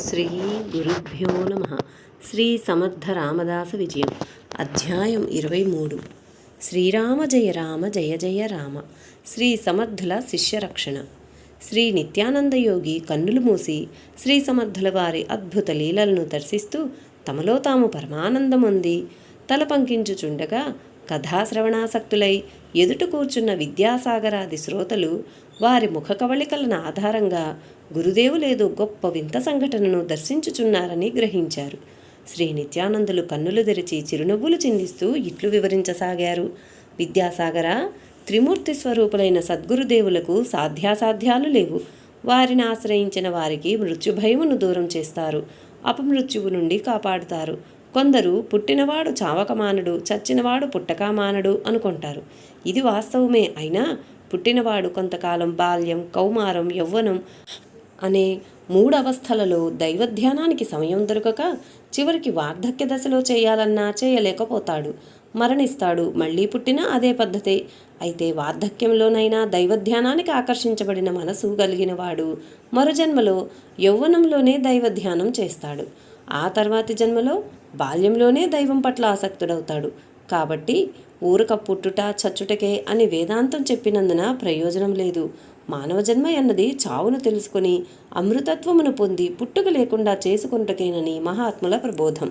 శ్రీ గురుభ్యో నమ. శ్రీ సమర్థ రామదాస విజయం. అధ్యాయం ఇరవై మూడు శ్రీరామ జయ రామ జయ జయ రామ. శ్రీ సమర్థుల శిష్యరక్షణ. శ్రీ నిత్యానందయోగి కన్నులు మూసి శ్రీ సమర్థుల వారి అద్భుత లీలలను దర్శిస్తూ తమలో తాము పరమానందముంది తల పంకించుచుండగా కథాశ్రవణాసక్తులై ఎదుట కూర్చున్న విద్యాసాగరాది శ్రోతలు వారి ముఖ కవళికలను ఆధారంగా గురుదేవులేదో గొప్ప వింత సంఘటనను దర్శించుచున్నారని గ్రహించారు. శ్రీ నిత్యానందులు కన్నులు తెరిచి చిరునవ్వులు చిందిస్తూ ఇట్లు వివరించసాగారు. విద్యాసాగర త్రిమూర్తి స్వరూపులైన సద్గురుదేవులకు సాధ్యాసాధ్యాలు లేవు. వారిని ఆశ్రయించిన వారికి మృత్యుభయమును దూరం చేస్తారు. అపమృత్యువు నుండి కాపాడుతారు. కొందరు పుట్టినవాడు చావకమానుడు చచ్చినవాడు పుట్టకమానడు అనుకుంటారు. ఇది వాస్తవమే అయినా పుట్టినవాడు కొంతకాలం బాల్యం కౌమారం యవ్వనం అనే మూడవస్థలలో దైవధ్యానానికి సమయం దొరకక చివరికి వార్ధక్య దశలో చేయాలన్నా చేయలేకపోతాడు. మరణిస్తాడు. మళ్ళీ పుట్టినా అదే పద్ధతే. అయితే వార్ధక్యంలోనైనా దైవధ్యానానికి ఆకర్షించబడిన మనసు కలిగినవాడు మరుజన్మలో యౌవనంలోనే దైవధ్యానం చేస్తాడు. ఆ తర్వాతి జన్మలో బాల్యంలోనే దైవం పట్ల ఆసక్తుడవుతాడు. కాబట్టి ఊరక పుట్టుట చచ్చుటకే అని వేదాంతం చెప్పినందున ప్రయోజనం లేదు. మానవ జన్మ అన్నది చావును తెలుసుకుని అమృతత్వమును పొంది పుట్టుక లేకుండా చేసుకుంటకేనని మహాత్ముల ప్రబోధం.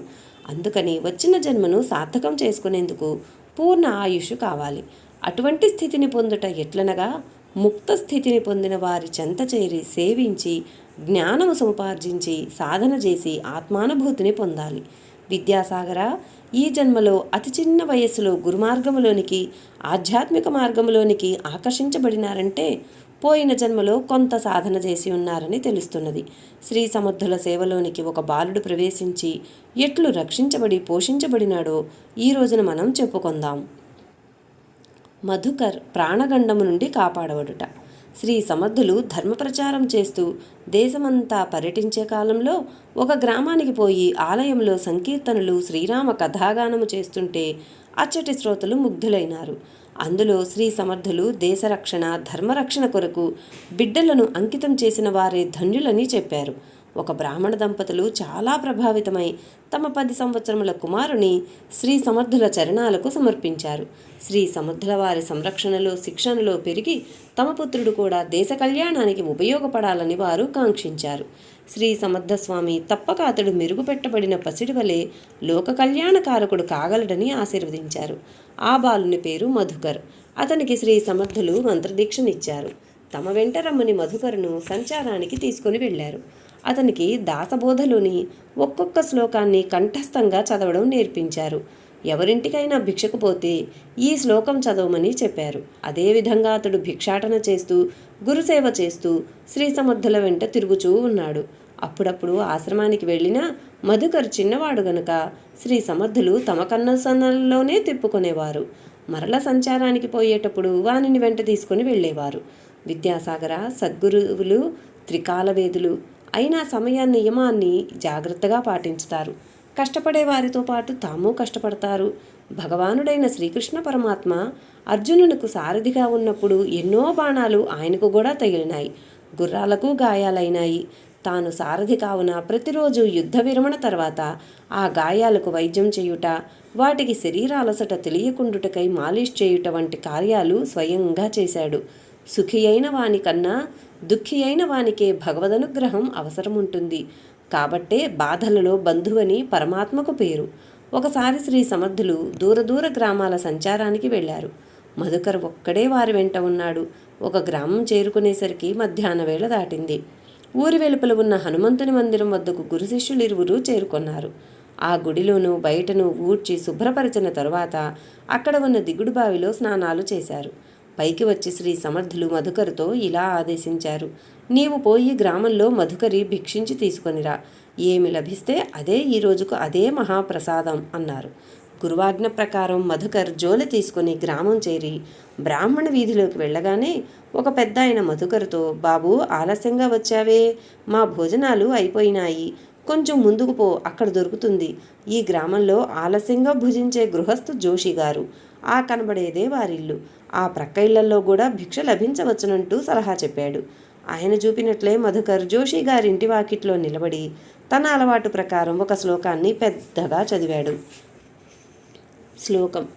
అందుకని వచ్చిన జన్మను సార్థకం చేసుకునేందుకు పూర్ణ ఆయుష్ కావాలి. అటువంటి స్థితిని పొందుట ఎట్లనగా ముక్త స్థితిని పొందిన వారి చెంత చేరి సేవించి జ్ఞానము సముపార్జించి సాధన చేసి ఆత్మానుభూతిని పొందాలి. విద్యాసాగర ఈ జన్మలో అతి చిన్న వయస్సులో గురుమార్గములోనికి ఆధ్యాత్మిక మార్గములోనికి ఆకర్షించబడినారంటే పోయిన జన్మలో కొంత సాధన చేసి ఉన్నారని తెలుస్తున్నది. శ్రీ సముద్రుల సేవలోనికి ఒక బాలుడు ప్రవేశించి ఎట్లు రక్షించబడి పోషించబడినాడో ఈ రోజున మనం చెప్పుకుందాం. మధుకర్ ప్రాణగండము నుండి కాపాడబడుట. శ్రీ సమర్థులు ధర్మప్రచారం చేస్తూ దేశమంతా పర్యటించే కాలంలో ఒక గ్రామానికి పోయి ఆలయంలో సంకీర్తనలు శ్రీరామ కథాగానము చేస్తుంటే అచ్చటి శ్రోతలు ముగ్ధులైనారు. అందులో శ్రీ సమర్థులు దేశరక్షణ ధర్మరక్షణ కొరకు బిడ్డలను అంకితం చేసిన వారే ధన్యులని చెప్పారు. ఒక బ్రాహ్మణ దంపతులు చాలా ప్రభావితమై తమ పది సంవత్సరముల కుమారుని శ్రీ సమర్థుల చరణాలకు సమర్పించారు. శ్రీ సమర్థుల వారి సంరక్షణలో శిక్షణలో పెరిగి తమ పుత్రుడు కూడా దేశ కళ్యాణానికి ఉపయోగపడాలని వారు కాంక్షించారు. శ్రీ సమర్థస్వామి తప్పక అతడు మెరుగుపెట్టబడిన పసిడి వలె లోక కళ్యాణకారకుడు కాగలడని ఆశీర్వదించారు. ఆ బాలుని పేరు మధుకర్. అతనికి శ్రీ సమర్థులు మంత్రదీక్షనిచ్చారు. తమ వెంట రమ్మని మధుకరును సంచారానికి తీసుకుని వెళ్ళారు. అతనికి దాసబోధలోని ఒక్కొక్క శ్లోకాన్ని కంఠస్థంగా చదవడం నేర్పించారు. ఎవరింటికైనా భిక్షకు పోతే ఈ శ్లోకం చదవమని చెప్పారు. అదేవిధంగా అతడు భిక్షాటన చేస్తూ గురుసేవ చేస్తూ శ్రీ సమర్థుల వెంట తిరుగుచూ ఉన్నాడు. అప్పుడప్పుడు ఆశ్రమానికి వెళ్ళినా మధుకర్ చిన్నవాడు గనుక శ్రీ సమర్థులు తమ కన్నసనల్లోనే తిప్పుకునేవారు. మరల సంచారానికి పోయేటప్పుడు వానిని వెంట తీసుకుని వెళ్ళేవారు. విద్యాసాగర సద్గురువులు త్రికాలవేదులు అయినా సమయ నియమాన్ని జాగ్రత్తగా పాటించుతారు. కష్టపడే వారితో పాటు తాము కష్టపడతారు. భగవానుడైన శ్రీకృష్ణ పరమాత్మ అర్జునునకు సారథిగా ఉన్నప్పుడు ఎన్నో బాణాలు ఆయనకు కూడా తగిలినాయి. గుర్రాలకు గాయాలైనాయి. తాను సారథి కావున ప్రతిరోజు యుద్ధ విరమణ తర్వాత ఆ గాయాలకు వైద్యం చేయుట వాటికి శరీరాలసట తెలియకుండుటకై మాలిష్ చేయుట వంటి కార్యాలు స్వయంగా చేశాడు. సుఖి అయిన వానికన్నా దుఃఖి అయిన వానికే భగవదనుగ్రహం అవసరముంటుంది. కాబట్టే బాధలలో బంధువని పరమాత్మకు పేరు. ఒకసారి శ్రీ సమర్థులు దూర దూర గ్రామాల సంచారానికి వెళ్ళారు. మధుకర్ ఒక్కడే వారి వెంట ఉన్నాడు. ఒక గ్రామం చేరుకునేసరికి మధ్యాహ్న వేళ దాటింది. ఊరి వెలుపల ఉన్న హనుమంతుని మందిరం వద్దకు గురు శిష్యులు ఇరువురు చేరుకున్నారు. ఆ గుడిలోనూ బయటను ఊడ్చి శుభ్రపరిచిన తరువాత అక్కడ ఉన్న దిగుడు బావిలో స్నానాలు చేశారు. పైకి వచ్చి శ్రీ సమర్థులు మధుకరుతో ఇలా ఆదేశించారు. నీవు పోయి గ్రామంలో మధుకరి భిక్షించి తీసుకొనిరా ఏమి లభిస్తే అదే ఈ రోజుకు అదే మహాప్రసాదం అన్నారు. గురువాజ్ఞ ప్రకారం మధుకర్ జోలి తీసుకుని గ్రామం చేరి బ్రాహ్మణ వీధిలోకి వెళ్ళగానే ఒక పెద్ద ఆయన మధుకర్తో బాబు ఆలస్యంగా వచ్చావే. మా భోజనాలు అయిపోయినాయి. కొంచెం ముందుకు పో. అక్కడ దొరుకుతుంది. ఈ గ్రామంలో ఆలస్యంగా భుజించే గృహస్థు జోషి గారు. ఆ కనబడేదే వారిల్లు. ఆ ప్రక్క ఇళ్ళలో కూడా భిక్ష లభించవచ్చునంటూ సలహా చెప్పాడు. ఆయన చూపినట్లే మధుకర్ జోషి గారింటి వాకిట్లో నిలబడి తన అలవాటు ప్రకారం ఒక శ్లోకాన్ని పెద్దగా చదివాడు. శ్లోకం.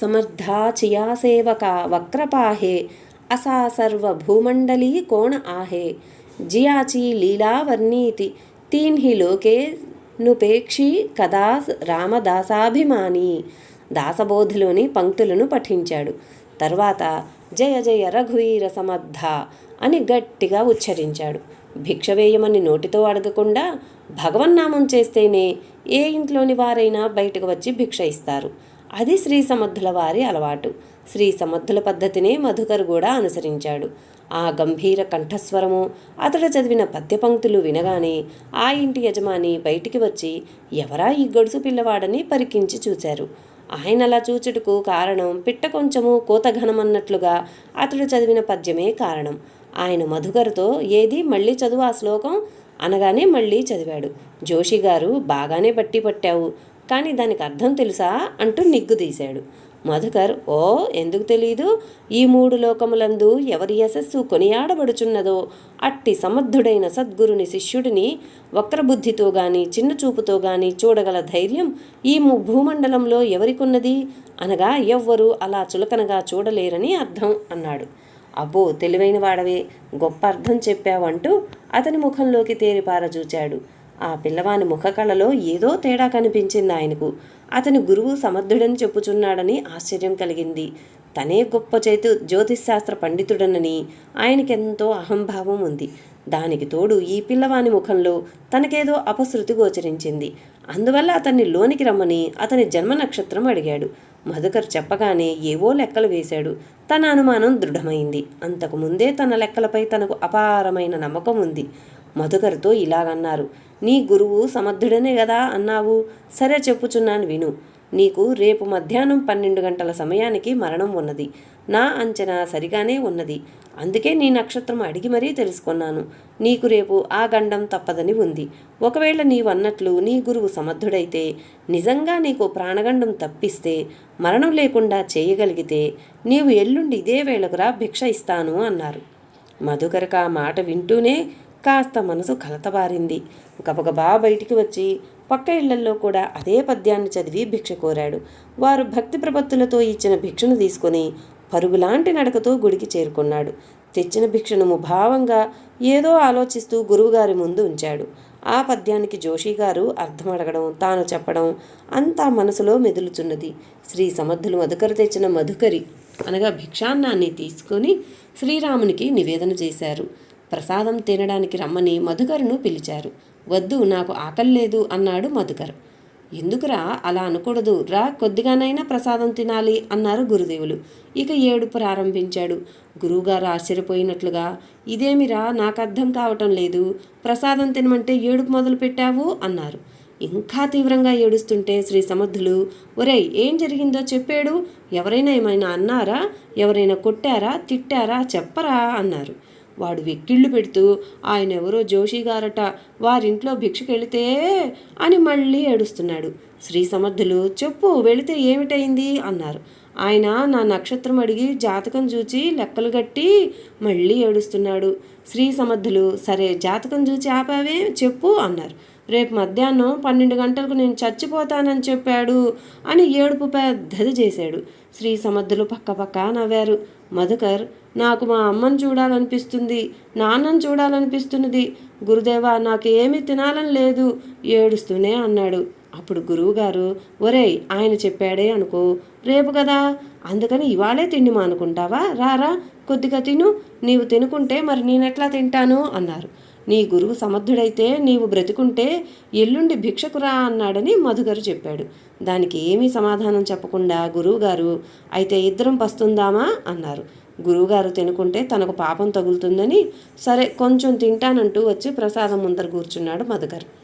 సమర్థా చియా సేవక వక్రపాహే అసా సర్వభూమండలీ కోణ ఆహే. జియాచి లీలావర్ణీతి తీన్హి లోకే నుపేక్షి కదా రామదాసాభిమాని. దాసబోధిలోని పంక్తులను పఠించాడు. తర్వాత జయ జయ రఘువీర సమర్థ అని గట్టిగా ఉచ్చరించాడు. భిక్ష వేయమని నోటితో అడగకుండా భగవన్నామం చేస్తేనే ఏ ఇంట్లోని వారైనా బయటకు వచ్చి భిక్ష ఇస్తారు. అది శ్రీ సమర్థుల వారి అలవాటు. శ్రీ సమర్థుల పద్ధతినే మధుకర్ కూడా అనుసరించాడు. ఆ గంభీర కంఠస్వరము అతడు చదివిన పద్య పంక్తులు వినగానే ఆ ఇంటి యజమాని బయటికి వచ్చి ఎవరా ఈ గడుసు పిల్లవాడని పరికించి చూశారు. ఆయన అలా చూచుటకు కారణం పిట్ట కొంచెము కోతఘనమన్నట్లుగా అతడు చదివిన పద్యమే కారణం. ఆయన మధుకరుతో ఏది మళ్ళీ చదువు ఆ శ్లోకం? అనగానే మళ్ళీ చదివాడు. జోషి గారు బాగానే బట్టి పట్టావు. కానీ దానికి అర్థం తెలుసా? అంటూ నిగ్గుదీశాడు మధుకర్ ఓ ఎందుకు తెలీదు? ఈ మూడు లోకములందు ఎవరి యశస్సు కొనియాడబడుచున్నదో? అట్టి సమర్థుడైన సద్గురుని శిష్యుడిని వక్రబుద్ధితో గాని చిన్న చూపుతో గాని చూడగల ధైర్యం ఈ ము- భూమండలంలో ఎవరికున్నది? అనగా ఎవ్వరూ అలా చులకనగా చూడలేరని అర్థం అన్నాడు. అబ్బో తెలివైన వాడవే గొప్ప అర్థం చెప్పావంటూ అతని ముఖంలోకి తేరిపారచూచాడు ఆ పిల్లవాని ముఖకళలో ఏదో తేడా కనిపించింది ఆయనకు. అతని గురువు సమర్థుడని చెప్పుచున్నాడని ఆశ్చర్యం కలిగింది. తనే గొప్ప చేతు జ్యోతిశాస్త్ర పండితుడనని ఆయనకెంతో అహంభావం ఉంది. దానికి తోడు ఈ పిల్లవాని ముఖంలో తనకేదో అపశృతి గోచరించింది. అందువల్ల అతన్ని లోనికి రమ్మని అతని జన్మ నక్షత్రం అడిగాడు. మధుకర్ చెప్పగానే ఏవో లెక్కలు వేశాడు. తన అనుమానం దృఢమైంది. అంతకు ముందే తన లెక్కలపై తనకు అపారమైన నమ్మకం ఉంది. మధుకర్తో ఇలాగన్నారు. నీ గురువు సమర్థుడనే కదా అన్నావు? సరే చెప్పుచున్నాను విను. నీకు రేపు మధ్యాహ్నం పన్నెండు గంటల సమయానికి మరణం ఉన్నది. నా అంచనా సరిగానే ఉన్నది. అందుకే నీ నక్షత్రం అడిగి మరీ తెలుసుకున్నాను. నీకు రేపు ఆ గండం తప్పదని ఉంది. ఒకవేళ నీవు అన్నట్లు నీ గురువు సమర్థుడైతే నిజంగా నీకు ప్రాణగండం తప్పిస్తే మరణం లేకుండా చేయగలిగితే నీవు ఎల్లుండి ఇదే వేళకురా భిక్ష ఇస్తాను అన్నారు. మధుకరక మాట వింటూనే కాస్త మనసు కలతబారింది. గబగబా బయటికి వచ్చి పక్క ఇళ్ళల్లో కూడా అదే పద్యాన్ని చదివి భిక్ష కోరాడు. వారు భక్తి ప్రపత్తులతో ఇచ్చిన భిక్షను తీసుకొని పరుగులాంటి నడకతో గుడికి చేరుకున్నాడు. తెచ్చిన భిక్షను ముభావంగా ఏదో ఆలోచిస్తూ గురువుగారి ముందు ఉంచాడు. ఆ పద్యానికి జోషి గారు అర్థం అడగడం తాను చెప్పడం అంతా మనసులో మెదులుచున్నది. శ్రీ సమర్థులు మధుకరి తెచ్చిన మధుకరి అనగా భిక్షాన్నాన్ని తీసుకొని శ్రీరామునికి నివేదన చేశారు. ప్రసాదం తినడానికి రమ్మని మధుకరును పిలిచారు. వద్దు నాకు ఆకలి లేదు అన్నాడు మధుకర్. ఎందుకురా అలా అనకూడదు? రా కొద్దిగానైనా ప్రసాదం తినాలి అన్నారు గురుదేవులు. ఇక ఏడు ప్రారంభించాడు. గురువుగారు ఆశ్చర్యపోయినట్లుగా ఇదేమిరా నాకు అర్థం కావటం లేదు. ప్రసాదం తినమంటే ఏడుపు మొదలు పెట్టావు అన్నారు. ఇంకా తీవ్రంగా ఏడుస్తుంటే శ్రీ సమర్థులు ఒరేయ్ ఏం జరిగిందో చెప్పాడు. ఎవరైనా ఏమైనా అన్నారా? ఎవరైనా కొట్టారా? తిట్టారా? చెప్పరా అన్నారు. వాడు వెక్కిళ్ళు పెడుతూ ఆయన ఎవరో జోషి గారట వారింట్లో భిక్షకెళితే అని మళ్ళీ ఏడుస్తున్నాడు. శ్రీ సమర్థులు చెప్పు వెళితే ఏమిటైంది అన్నారు. ఆయన నా నక్షత్రం అడిగి జాతకం చూచి లెక్కలు కట్టి మళ్ళీ ఏడుస్తున్నాడు. శ్రీ సమర్థులు సరే జాతకం చూచి ఆపావే చెప్పు అన్నారు. రేపు మధ్యాహ్నం పన్నెండు గంటలకు నేను చచ్చిపోతానని చెప్పాడు అని ఏడుపు పెద్దది చేశాడు. శ్రీ సమర్థులు పక్కపక్క నవ్వారు. మధుకర్ నాకు మా అమ్మని చూడాలనిపిస్తుంది నాన్నని చూడాలనిపిస్తున్నది. గురుదేవా నాకు ఏమీ తినాలని లేదు ఏడుస్తూనే అన్నాడు. అప్పుడు గురువుగారు ఒరేయ్ ఆయన చెప్పాడే అనుకో రేపు కదా అందుకని ఇవాళే తిండి మానుకుంటావా? రారా కొద్దిగా తిను నీవు తినుకుంటే మరి నేనెట్లా తింటాను? అన్నారు. నీ గురువు సమర్థుడైతే నీవు బ్రతికుంటే ఎల్లుండి భిక్షకురా అన్నాడని మధుగారు చెప్పాడు. దానికి ఏమీ సమాధానం చెప్పకుండా గురువుగారు అయితే ఇద్దరం పస్తుందామా? అన్నారు. గురువుగారు తినుకుంటే తనకు పాపం తగులుతుందని సరే కొంచెం తింటానంటూ వచ్చి ప్రసాదం ముందర కూర్చున్నాడు మధుగారు.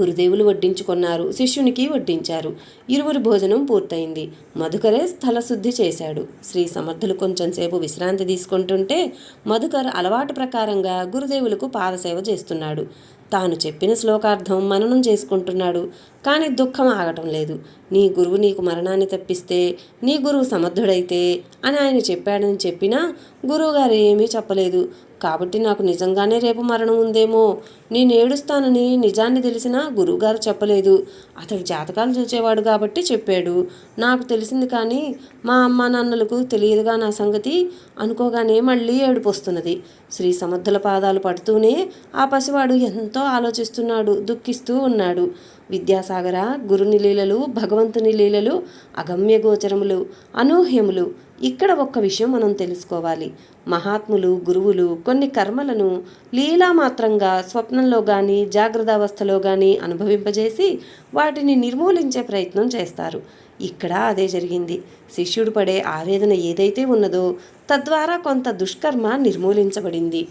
గురుదేవులు వడ్డించుకున్నారు శిష్యునికి వడ్డించారు. ఇరువురు భోజనం పూర్తయింది. మధుకరే స్థలశుద్ధి చేశాడు. శ్రీ సమర్థులు కొంచెంసేపు విశ్రాంతి తీసుకుంటుంటే మధుకర్ అలవాటు ప్రకారంగా గురుదేవులకు పాదసేవ చేస్తున్నాడు. తాను చెప్పిన శ్లోకార్థం మననం చేసుకుంటున్నాడు. కానీ దుఃఖం ఆగటం లేదు. నీ గురువు నీకు మరణాన్ని తప్పిస్తే నీ గురువు సమర్థుడైతే అని ఆయన చెప్పాడని చెప్పినా గురువుగారు ఏమీ చెప్పలేదు. కాబట్టి నాకు నిజంగానే రేపు మరణం ఉందేమో. నేను ఏడుస్తానని నిజాన్ని తెలిసినా గురువుగారు చెప్పలేదు. అతడు జాతకాలు చూచేవాడు కాబట్టి చెప్పాడు. నాకు తెలిసింది కానీ మా అమ్మ నాన్నలకు తెలియదుగా నా సంగతి అనుకోగానే మళ్ళీ ఏడుపొస్తున్నది. శ్రీ సమర్థుల పాదాలు పడుతూనే ఆ పసివాడు ఎంతో ఆలోచిస్తున్నాడు దుఃఖిస్తూ ఉన్నాడు. విద్యాసాగర గురుని లీలలు భగవంతుని లీలలు అగమ్య గోచరములు అనూహ్యములు ఇక్కడ ఒక్క విషయం మనం తెలుసుకోవాలి. మహాత్ములు గురువులు కొన్ని కర్మలను లీలామాత్రంగా స్వప్నంలో కానీ జాగ్రత్తావస్థలో కానీ అనుభవింపజేసి వాటిని నిర్మూలించే ప్రయత్నం చేస్తారు. ఇక్కడ అదే జరిగింది. శిష్యుడు పడే ఆవేదన ఏదైతే ఉన్నదో తద్వారా కొంత దుష్కర్మ నిర్మూలించబడింది.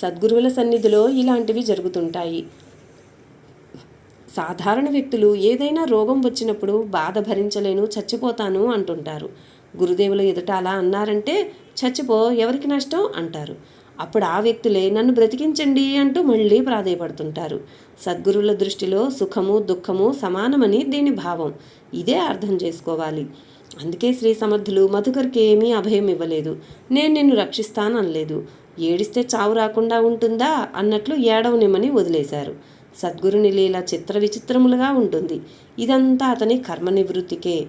సద్గురువుల సన్నిధిలో ఇలాంటివి జరుగుతుంటాయి. సాధారణ వ్యక్తులు ఏదైనా రోగం వచ్చినప్పుడు బాధ భరించలేను చచ్చిపోతాను అంటుంటారు. గురుదేవుల ఎదుట అలా అన్నారంటే చచ్చిపో ఎవరికి నష్టం? అంటారు. అప్పుడు ఆ వ్యక్తులే నన్ను బ్రతికించండి అంటూ మళ్ళీ ప్రాధేయపడుతుంటారు. సద్గురుల దృష్టిలో సుఖము దుఃఖము సమానమని దీని భావం. ఇదే అర్థం చేసుకోవాలి. అందుకే శ్రీ సమర్థులు మధుకర్కి ఏమీ అభయం ఇవ్వలేదు. నేను నిన్ను రక్షిస్తాను అనలేదు. ఏడిస్తే చావు రాకుండా ఉంటుందా? అన్నట్లు ఏడవనిమ్మని వదిలేశారు. సద్గురుని లీల చిత్ర విచిత్రములుగా ఉంటుంది. ఇదంతా అతని కర్మ నివృత్తికే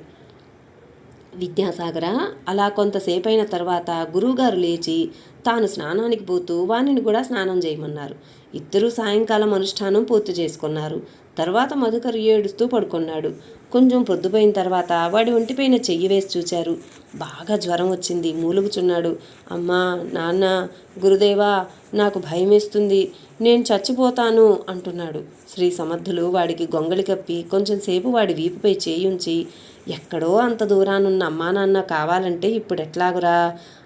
విద్యాసాగర. అలా కొంతసేపైన తర్వాత గురువుగారు లేచి తాను స్నానానికి పోతూ వాణిని కూడా స్నానం చేయమన్నారు. ఇద్దరూ సాయంకాలం అనుష్ఠానం పూర్తి చేసుకున్నారు. తర్వాత మధుకర్ ఏడుస్తూ పడుకున్నాడు. కొంచెం పొద్దుపోయిన తర్వాత వాడి ఒంటిపైన చెయ్యి వేసి చూచారు. బాగా జ్వరం వచ్చింది. మూలుగుచున్నాడు. అమ్మా నాన్న గురుదేవా నాకు భయమేస్తుంది. నేను చచ్చిపోతాను అంటున్నాడు. శ్రీ సమర్థులు వాడికి గొంగళి కప్పి కొంచెం సేపు వాడి వీపుపై చేయుంచి ఎక్కడో అంత దూరానున్న అమ్మా నాన్న కావాలంటే ఇప్పుడు ఎట్లాగురా?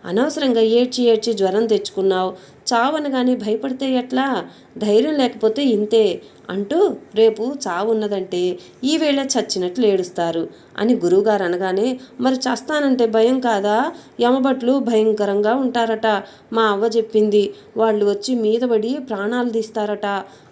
అనవసరంగా ఏడ్చి ఏడ్చి జ్వరం తెచ్చుకున్నావు. చావనగానే భయపడితే ఎట్లా? ధైర్యం లేకపోతే ఇంతే అంటూ రేపు చావు ఉన్నదంటే ఈ వేళ చచ్చినట్లు ఏడుస్తారు అని గురువుగారు అనగానే మరి చస్తానంటే భయం కాదా? యమభట్లు భయంకరంగా ఉంటారట. మా అవ్వ చెప్పింది. వాళ్ళు వచ్చి మీదబడి ప్రాణాలు తీస్తారట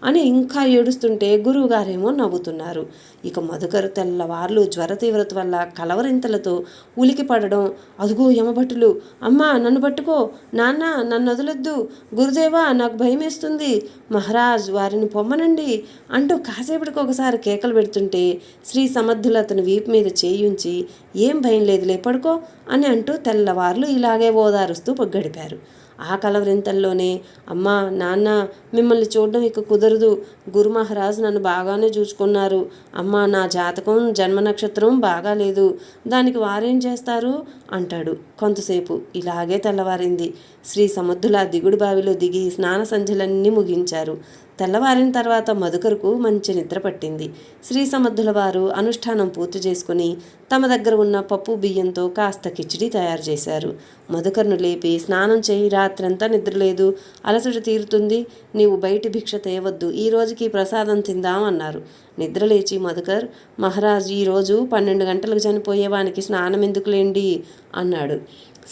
అని ఇంకా ఏడుస్తుంటే గురువుగారేమో నవ్వుతున్నారు. ఇక మధుకరు తెల్లవార్లు జ్వర తీవ్రత వల్ల కలవరింతలతో ఉలికి పడడం అదుగో యమభటులు అమ్మా నన్ను పట్టుకో. నాన్న నన్ను వదలొద్దు. గురుదేవా నాకు భయమేస్తుంది. మహారాజ్ వారిని పొమ్మనండి అంటూ కాసేపటికి ఒకసారి కేకలు పెడుతుంటే శ్రీ సమర్థులు అతని వీపు మీద చేయుంచి ఏం భయం లేదులే పడుకో అని అంటూ తెల్లవార్లు ఇలాగే ఓదారుస్తూ గడిపారు. ఆ కలవరింతల్లోనే అమ్మా నాన్న మిమ్మల్ని చూడడం ఇక కుదరదు. గురు మహారాజ్ నన్ను బాగానే చూసుకున్నారు. అమ్మా నా జాతకం జన్మ నక్షత్రం బాగాలేదు దానికి వారేం చేస్తారు? అంటాడు. కొంతసేపు ఇలాగే తెల్లవారింది. శ్రీ సముద్రుల దిగుడు బావిలో దిగి స్నాన సంధ్యలన్నీ ముగించారు. తెల్లవారిన తర్వాత మధుకరుకు మంచి నిద్ర పట్టింది. శ్రీ సమర్థుల వారు అనుష్ఠానం పూర్తి చేసుకుని తమ దగ్గర ఉన్న పప్పు బియ్యంతో కాస్త కిచిడి తయారు చేశారు. మధుకర్ను లేపి స్నానం చేయి రాత్రంతా నిద్రలేదు. అలసట తీరుతుంది. నీవు బయటి భిక్ష తేవద్దు. ఈ రోజుకి ప్రసాదం తిందాం అన్నారు. నిద్రలేచి మధుకర్ మహారాజ్ ఈరోజు పన్నెండు గంటలకు చనిపోయేవానికి స్నానం ఎందుకులేండి? అన్నాడు.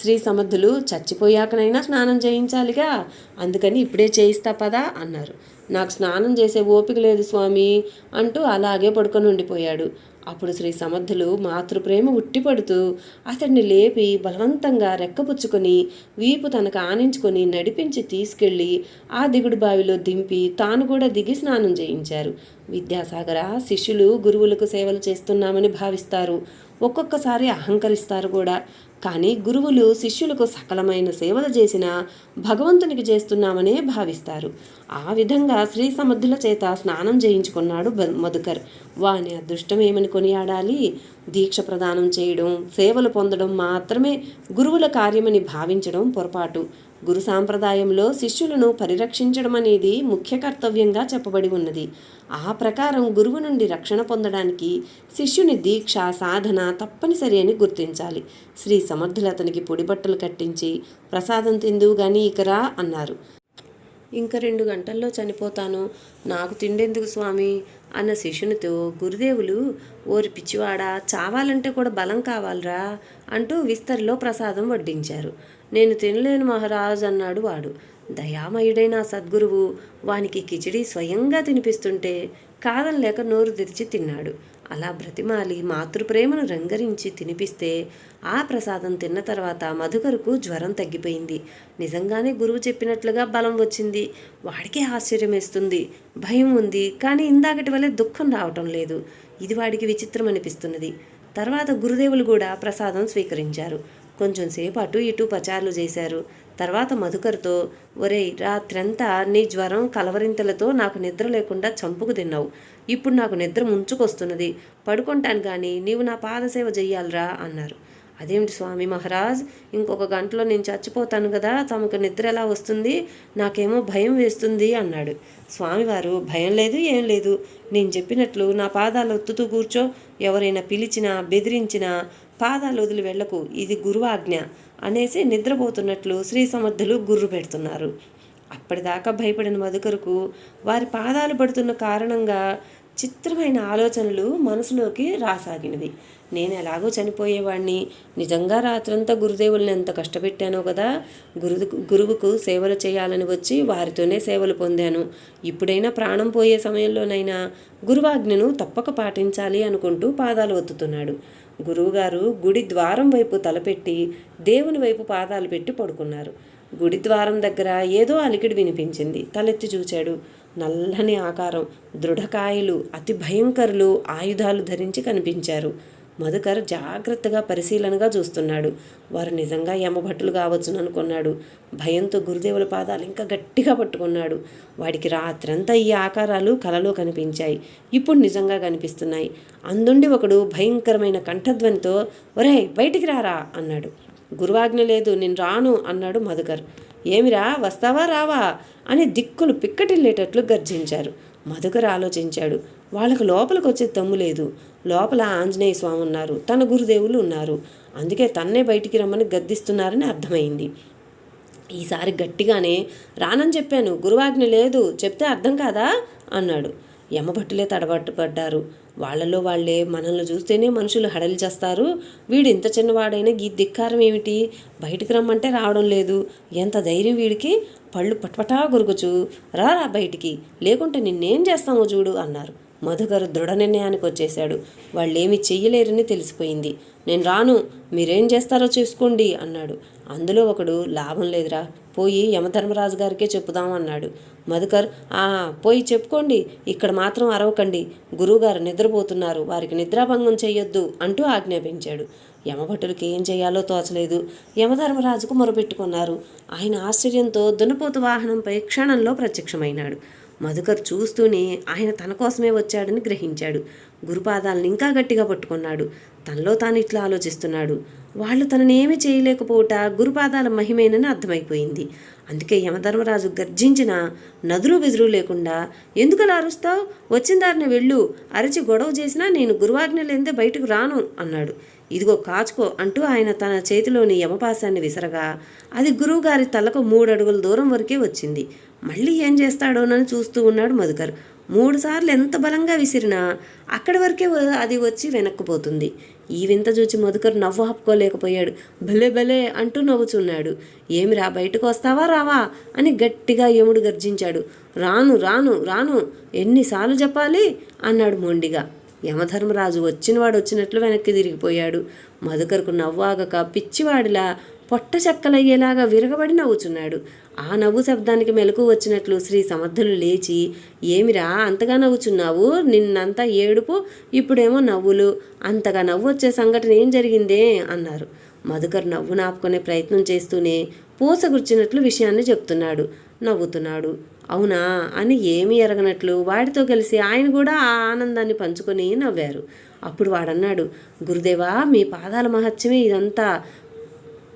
శ్రీ సమర్థులు చచ్చిపోయాకనైనా స్నానం చేయించాలిగా? అందుకని ఇప్పుడే చేయిస్తా పదా? అన్నారు. నాకు స్నానం చేసే ఓపిక లేదు స్వామి అంటూ అలాగే పడుకొని ఉండిపోయాడు. అప్పుడు శ్రీ సమర్థులు మాతృప్రేమ ఉట్టిపడుతూ అతడిని లేపి బలవంతంగా రెక్కపుచ్చుకొని వీపు తనకు ఆనించుకొని నడిపించి తీసుకెళ్ళి ఆ దిగుడు బావిలో దింపి తాను కూడా దిగి స్నానం చేయించారు. విద్యాసాగర శిష్యులు గురువులకు సేవలు చేస్తున్నామని భావిస్తారు. ఒక్కొక్కసారి అహంకరిస్తారు కూడా. కానీ గురువులు శిష్యులకు సకలమైన సేవలు చేసిన భగవంతునికి చేస్తున్నామనే భావిస్తారు. ఆ విధంగా శ్రీ సమర్థుల చేత స్నానం చేయించుకున్నాడు మధుకర్. వాని అదృష్టం ఏమని కొనియాడాలి? దీక్ష ప్రదానం చేయడం సేవలు పొందడం మాత్రమే గురువుల కార్యమని భావించడం పొరపాటు. గురు సాంప్రదాయంలో శిష్యులను పరిరక్షించడం అనేది ముఖ్య కర్తవ్యంగా చెప్పబడి ఉన్నది. ఆ ప్రకారం గురువు నుండి రక్షణ పొందడానికి శిష్యుని దీక్ష సాధన తప్పనిసరి అని గుర్తించాలి. శ్రీ సమర్థులు అతనికి పొడిబట్టలు కట్టించి ప్రసాదం తిందువు గాని ఇకరా అన్నారు. ఇంకా రెండు గంటల్లో చనిపోతాను. నాకు తిండెందుకు స్వామి అన్న శిష్యునితో గురుదేవులు ఓరి పిచ్చివాడా చావాలంటే కూడా బలం కావాలరా అంటూ విస్తరిలో ప్రసాదం వడ్డించారు. నేను తినలేను మహారాజ్ అన్నాడు వాడు. దయామయుడైన సద్గురువు వానికి కిచిడి స్వయంగా తినిపిస్తుంటే కాదనలేక నోరు తెరిచి తిన్నాడు. అలా బ్రతిమాలి మాతృప్రేమను రంగరించి తినిపిస్తే ఆ ప్రసాదం తిన్న తర్వాత మధుకరుకు జ్వరం తగ్గిపోయింది. నిజంగానే గురువు చెప్పినట్లుగా బలం వచ్చింది. వాడికే ఆశ్చర్యమేస్తుంది. భయం ఉంది కానీ ఇందాకటి వల్లే దుఃఖం రావటం లేదు. ఇది వాడికి విచిత్రం అనిపిస్తున్నది తర్వాత గురుదేవులు కూడా ప్రసాదం స్వీకరించారు. కొంచెం సేపు అటు ఇటు పచారులు చేశారు. తర్వాత మధుకర్తో ఒరేయ్ రాత్రంతా నీ జ్వరం కలవరింతలతో నాకు నిద్ర లేకుండా చంపుకు తిన్నావు. ఇప్పుడు నాకు నిద్ర ముంచుకొస్తున్నది. పడుకుంటాను కానీ నీవు నా పాదసేవ చెయ్యాలిరా అన్నారు. అదేమిటి స్వామి మహారాజ్? ఇంకొక గంటలో నేను చచ్చిపోతాను కదా తమకు నిద్ర ఎలా వస్తుంది? నాకేమో భయం వేస్తుంది అన్నాడు. స్వామివారు భయం లేదు ఏం లేదు. నేను చెప్పినట్లు నా పాదాలు ఒత్తుతూ కూర్చో. ఎవరైనా పిలిచినా బెదిరించినా పాదాలు వదిలి వెళ్ళకు ఇది గురువాజ్ఞ అనేసి నిద్రపోతున్నట్లు శ్రీ సమర్థులు గుర్రు పెడుతున్నారు. అప్పటిదాకా భయపడిన మధుకరుకు వారి పాదాలు పడుతున్న కారణంగా చిత్రమైన ఆలోచనలు మనసులోకి రాసాగినవి. నేను ఎలాగో చనిపోయేవాడిని నిజంగా రాత్రంతా గురుదేవుల్ని ఎంత కష్టపెట్టానో కదా. గురు గురువుకు సేవలు చేయాలని వచ్చి వారితోనే సేవలు పొందాను. ఇప్పుడైనా ప్రాణం పోయే సమయంలోనైనా గురువాజ్ఞను తప్పక పాటించాలి అనుకుంటూ పాదాలు ఒత్తుతున్నాడు. గురువుగారు గుడి ద్వారం వైపు తలపెట్టి దేవుని వైపు పాదాలు పెట్టి పడుకున్నారు. గుడి ద్వారం దగ్గర ఏదో అలికిడి వినిపించింది. తలెత్తి చూచాడు. నల్లని ఆకారం దృఢకాయలు అతి భయంకరులు ఆయుధాలు ధరించి కనిపించారు. మధుకర్ జాగ్రత్తగా పరిశీలనగా చూస్తున్నాడు. వారు నిజంగా యమభట్టులు కావచ్చును అనుకున్నాడు. భయంతో గురుదేవుల పాదాలు ఇంకా గట్టిగా పట్టుకున్నాడు. వాడికి రాత్రంతా ఈ ఆకారాలు కలలో కనిపించాయి. ఇప్పుడు నిజంగా కనిపిస్తున్నాయి. అందుండి ఒకడు భయంకరమైన కంఠధ్వనితో ఒరే బయటికి రారా అన్నాడు. గురువాజ్ఞ లేదు నేను రాను అన్నాడు మధుకర్. ఏమిరా వస్తావా రావా అని దిక్కులు పిక్కటిల్లేటట్లు గర్జించారు. మధుకర్ ఆలోచించాడు. వాళ్ళకు లోపలికి వచ్చే తమ్ము లేదు. లోపల ఆంజనేయ స్వామి ఉన్నారు. తన గురుదేవులు ఉన్నారు. అందుకే తన్నే బయటికి రమ్మని గద్దిస్తున్నారని అర్థమైంది. ఈసారి గట్టిగానే రానని చెప్పాను. గురువాజ్ఞ లేదు. చెప్తే అర్థం కాదా? అన్నాడు. యమభట్టులే తడబట్టుపడ్డారు వాళ్ళలో వాళ్ళే మనల్ని చూస్తేనే మనుషులు హడలి చేస్తారు. వీడు ఇంత చిన్నవాడైనా గీ ధిక్కారం ఏమిటి? బయటికి రమ్మంటే రావడం లేదు. ఎంత ధైర్యం వీడికి? పళ్ళు పట్పటా గురుకుచు రా రా బయటికి. లేకుంటే నిన్నేం చేస్తామో చూడు అన్నారు. మధుకర్ దృఢ నిర్ణయానికి వచ్చేశాడు. వాళ్ళేమి చెయ్యలేరని తెలిసిపోయింది. నేను రాను. మీరేం చేస్తారో చూసుకోండి అన్నాడు. అందులో ఒకడు లాభం లేదురా. పోయి యమధర్మరాజు గారికే చెప్పుదామన్నాడు మధుకర్ ఆ పోయి చెప్పుకోండి. ఇక్కడ మాత్రం అరవకండి. గురువుగారు నిద్రపోతున్నారు. వారికి నిద్రాభంగం చేయొద్దు అంటూ ఆజ్ఞాపించాడు. యమభటులకి ఏం చేయాలో తోచలేదు. యమధర్మరాజుకు మొరపెట్టుకున్నారు. ఆయన ఆశ్చర్యంతో దునపోతు వాహనంపై క్షణంలో ప్రత్యక్షమైనాడు. మధుకర్ చూస్తూనే ఆయన తన కోసమే వచ్చాడని గ్రహించాడు. గురుపాదాలను ఇంకా గట్టిగా పట్టుకున్నాడు. తనలో తాను ఇట్లా ఆలోచిస్తున్నాడు. వాళ్ళు తనని ఏమీ చేయలేకపోవట గురుపాదాల మహిమేనని అర్థమైపోయింది. అందుకే యమధర్మరాజు గర్జించిన నదురు బెదురు లేకుండా ఎందుకలా అరుస్తావు? వచ్చిన దారిని వెళ్ళు. అరిచి గొడవ చేసినా నేను గురువాజ్ఞ లేదే బయటకు రాను అన్నాడు. ఇదిగో కాచుకో అంటూ ఆయన తన చేతిలోని యమపాశాన్ని విసరగా అది గురువుగారి తలకు మూడు అడుగుల దూరం వరకే వచ్చింది. మళ్ళీ ఏం చేస్తాడోనని చూస్తూ ఉన్నాడు మధుకర్. మూడుసార్లు ఎంత బలంగా విసిరినా అక్కడి వరకే అది వచ్చి వెనక్కిపోతుంది. ఈ వింత చూచి మధుకర్ నవ్వు ఆపుకోలేకపోయాడు. భలే భలే అంటూ నవ్వుచున్నాడు. ఏమిరా బయటకు వస్తావా రావా అని గట్టిగా యముడు గర్జించాడు. రాను రాను రాను ఎన్నిసార్లు చెప్పాలి? అన్నాడు మొండిగా. యమధర్మరాజు వచ్చినవాడు వచ్చినట్లు వెనక్కి తిరిగిపోయాడు. మధుకర్కు నవ్వాగక పిచ్చివాడిలా పొట్ట చెక్కలయ్యేలాగా విరగబడి నవ్వుచున్నాడు. ఆ నవ్వు శబ్దానికి మెలకు వచ్చినట్లు శ్రీ సమర్థులు లేచి ఏమిరా అంతగా నవ్వుచున్నావు? నిన్నంతా ఏడుపు ఇప్పుడేమో నవ్వులు. అంతగా నవ్వు వచ్చే సంఘటన ఏం జరిగిందే? అన్నారు. మధుకర్ నవ్వు నాపుకునే ప్రయత్నం చేస్తూనే పూసగుర్చినట్లు విషయాన్ని చెప్తున్నాడు. నవ్వుతున్నాడు. అవునా? అని ఏమీ ఎరగనట్లు వాడితో కలిసి ఆయన కూడా ఆ ఆనందాన్ని పంచుకొని నవ్వారు. అప్పుడు వాడన్నాడు గురుదేవా మీ పాదాల మహత్యమే ఇదంతా.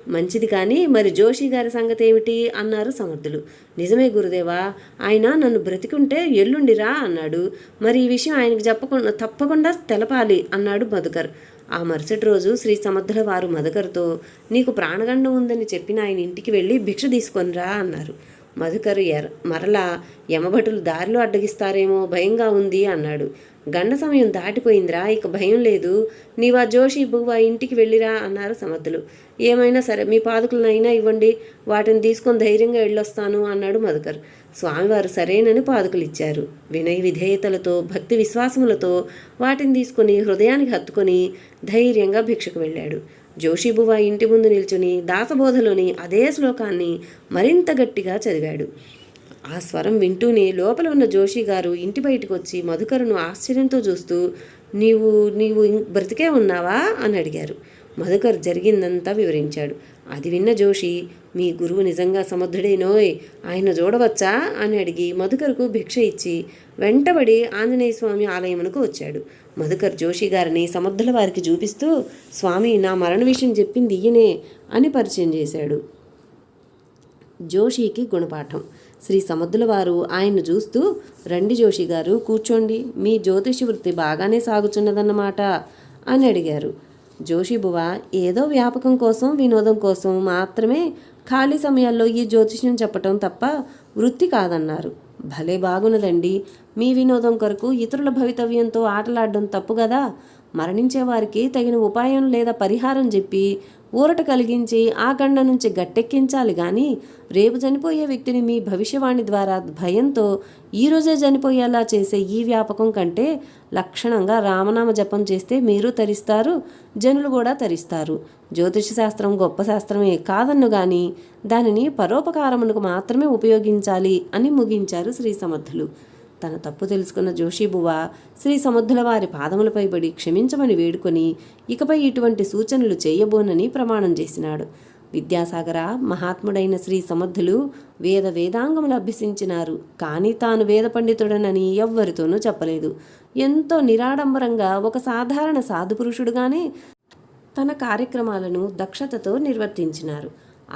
మంచిది కానీ మరి జోషి గారి సంగతి ఏమిటి అన్నారు సమర్థులు. నిజమే గురుదేవా ఆయన నన్ను బ్రతికుంటే ఎల్లుండిరా అన్నాడు. మరి ఈ విషయం ఆయనకు చెప్పకుండా తప్పకుండా తెలపాలి అన్నాడు మధుకర్. ఆ మరుసటి రోజు శ్రీ సమర్థుల వారు మధుకర్తో నీకు ప్రాణగండం ఉందని చెప్పిన ఆయన ఇంటికి వెళ్ళి భిక్ష తీసుకొనిరా అన్నారు. మధుకరు ఎర్ మరలా యమభటులు దారిలో అడ్డగిస్తారేమో భయంగా ఉంది అన్నాడు. గండ సమయం దాటిపోయిందిరా ఇక భయం లేదు. నీవా జోషి బువ్వ ఇంటికి వెళ్ళిరా అన్నారు సమర్థులు. ఏమైనా సరే మీ పాదుకులనైనా ఇవ్వండి వాటిని తీసుకొని ధైర్యంగా వెళ్ళొస్తాను అన్నాడు మధుకర్. స్వామివారు సరేనని పాదుకులు ఇచ్చారు వినయ విధేయతలతో భక్తి విశ్వాసములతో వాటిని తీసుకొని హృదయానికి హత్తుకొని ధైర్యంగా భిక్షకు వెళ్ళాడు. జోషిబువ ఇంటి ముందు నిల్చుని దాసబోధలోని అదే శ్లోకాన్ని మరింత గట్టిగా చదివాడు. ఆ స్వరం వింటూనే లోపల ఉన్న జోషి గారు ఇంటి బయటకు వచ్చి మధుకరును ఆశ్చర్యంతో చూస్తూ నీవు నీవు ఇం- బ్రతికే ఉన్నావా? అని అడిగారు. మధుకర్ జరిగిందంతా వివరించాడు. అది విన్న జోషి మీ గురువు నిజంగా సమర్థుడేనోయ్ ఆయన చూడవచ్చా? అని అడిగి మధుకర్కు భిక్ష ఇచ్చి వెంటబడి ఆంజనేయ స్వామి ఆలయమునకు వచ్చాడు. మధుకర్ జోషి గారిని సమర్థుల వారికి చూపిస్తూ స్వామి నా మరణ విషయం చెప్పింది ఈయనే అని పరిచయం చేశాడు. జోషికి గుణపాఠం. శ్రీ సమర్థుల వారు ఆయన్ను చూస్తూ రండి జోషి గారు కూర్చోండి. మీ జ్యోతిషి వృత్తి బాగానే సాగుచున్నదన్నమాట అని అడిగారు. జోషి బువ ఏదో వ్యాపకం కోసం వినోదం కోసం మాత్రమే ఖాళీ సమయాల్లో ఈ జ్యోతిష్యం చెప్పటం తప్ప వృత్తి కాదన్నారు. భలే బాగున్నదండి. మీ వినోదం కొరకు ఇతరుల భవితవ్యంతో ఆటలాడడం తప్పు కదా మరణించే వారికి తగిన ఉపాయం లేదా పరిహారం చెప్పి ఊరట కలిగించి ఆ గండ నుంచి గట్టెక్కించాలి కానీ రేపు చనిపోయే వ్యక్తిని మీ భవిష్యవాణి ద్వారా భయంతో ఈ రోజే చనిపోయేలా చేసే ఈ వ్యాపకం కంటే లక్షణంగా రామనామ జపం చేస్తే మీరు తరిస్తారు జనులు కూడా తరిస్తారు. జ్యోతిష శాస్త్రం గొప్ప శాస్త్రమే కాదన్ను గాని దానిని పరోపకారమునకు మాత్రమే ఉపయోగించాలి అని ముగించారు శ్రీ సమర్థులు. తన తప్పు తెలుసుకున్న జోషిబువ శ్రీ సముద్రుల వారి పాదములపై పడి క్షమించమని వేడుకొని ఇకపై ఇటువంటి సూచనలు చేయబోనని ప్రమాణం చేసినాడు. విద్యాసాగర మహాత్ముడైన శ్రీ సమర్థులు వేద వేదాంగములు అభ్యసించినారు. కానీ తాను వేద పండితుడనని ఎవ్వరితోనూ చెప్పలేదు. ఎంతో నిరాడంబరంగా ఒక సాధారణ సాధుపురుషుడుగానే తన కార్యక్రమాలను దక్షతతో నిర్వర్తించినారు.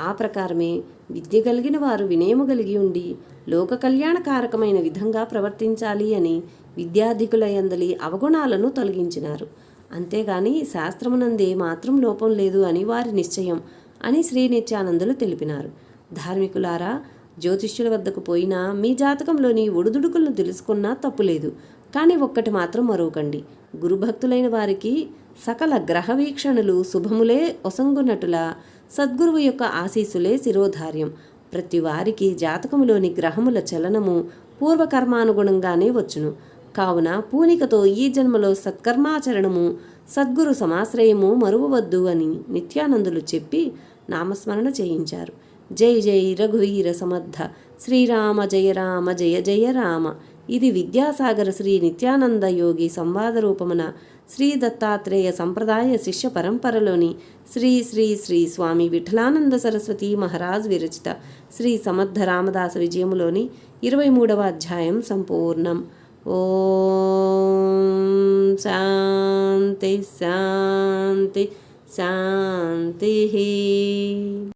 ఆ ప్రకారమే విద్య కలిగిన వారు వినయము కలిగి ఉండి లోక కళ్యాణకారకమైన విధంగా ప్రవర్తించాలి అని విద్యాధికులయందలి అవగుణాలను తొలగించినారు. అంతేగాని శాస్త్రమునందే మాత్రం లోపం లేదు అని వారి నిశ్చయం అని శ్రీ నిత్యానందులు తెలిపినారు. ధార్మికులారా జ్యోతిష్యుల వద్దకు పోయినా మీ జాతకంలోని ఒడుదుడుకులను తెలుసుకున్నా తప్పులేదు. కానీ ఒక్కటి మాత్రం మరొకండి గురుభక్తులైన వారికి సకల గ్రహ వీక్షణలు శుభములే ఒసంగునటులా సద్గురువు యొక్క ఆశీస్సులే శిరోధార్యం. ప్రతి వారికి జాతకములోని గ్రహముల చలనము పూర్వకర్మానుగుణంగానే వచ్చును. కావున పూనికతో ఈ జన్మలో సత్కర్మాచరణము సద్గురు సమాశ్రయము మరువవద్దు అని నిత్యానందులు చెప్పి నామస్మరణ చేయించారు. జై జై రఘువీర సమర్థ శ్రీరామ జయ రామ జయ జయ రామ. ఇది విద్యాసాగర శ్రీ నిత్యానంద యోగి సంవాద రూపమున శ్రీ దత్తాత్రేయ సంప్రదాయ శిష్య పరంపరలోని శ్రీ శ్రీ శ్రీ స్వామి విఠలానంద సరస్వతి మహారాజ్ విరచిత శ్రీ సమర్థ రామదాస విజయములోని ఇరవై మూడవ అధ్యాయం సంపూర్ణం. ఓం శాంతి శాంతి శాంతి.